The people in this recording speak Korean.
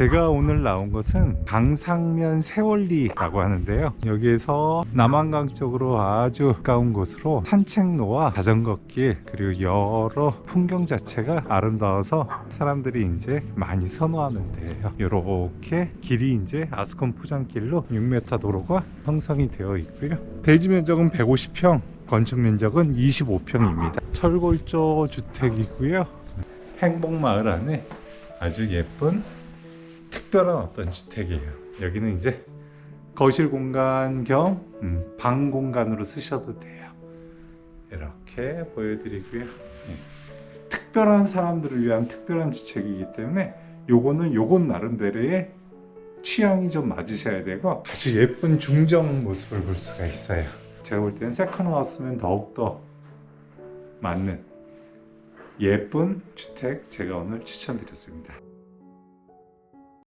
제가 오늘 나온 곳은 강상면 세월리라고 하는데요. 여기에서 남한강 쪽으로 아주 가까운 곳으로 산책로와 자전거길 그리고 여러 풍경 자체가 아름다워서 사람들이 이제 많이 선호하는 데예요. 이렇게 길이 이제 아스콘 포장길로 6m 도로가 형성이 되어 있고요. 대지 면적은 150평, 건축 면적은 25평입니다. 철골조 주택이고요. 행복마을 안에 아주 예쁜 특별한 어떤 주택이에요. 여기는 이제 거실 공간 겸 음, 방 공간으로 쓰셔도 돼요. 이렇게 보여드리고요. 예. 특별한 사람들을 위한 특별한 주택이기 때문에 요거는 요건 나름대로의 취향이 좀 맞으셔야 되고 아주 예쁜 중정 모습을 볼 수가 있어요. 제가 볼 때는 세컨하우스면 더욱더 맞는 예쁜 주택 제가 오늘 추천드렸습니다.